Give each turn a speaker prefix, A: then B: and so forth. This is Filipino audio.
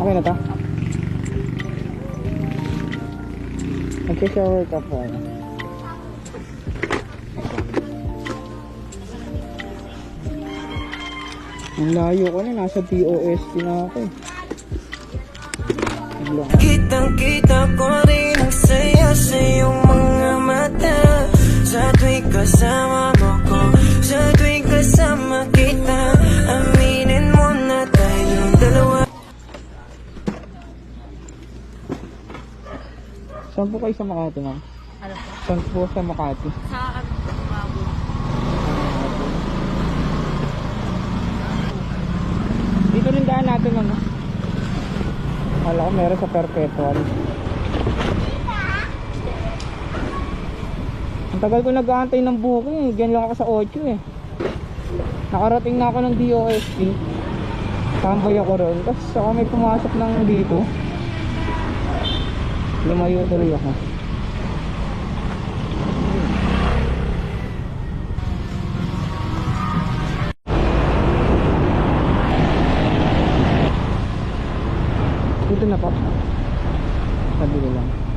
A: Okay na to? Mag-shower ka po. Ang layo ko na, nasa POST na ako eh.
B: Kitang kita ko rin ang saya sa iyong mga mata Sa tuwing kasama mo ko Sa tuwing kasama
A: Saan po kayo sa Makati, ma'am?
C: Ano po?
A: Saan po sa Makati?
C: Sa ano po, bago.
A: Dito rin daan natin, ano? Kala ko meron sa Perpetual. Ang tagal ko nag-aantay ng booking eh. Diyan lang ako sa 8 eh. Nakarating na ako ng DOST. Tambay ako ron. Tapos saka may pumasok ng dito. Lumayo tuloy ako. Dito na po. Sabi ko lang.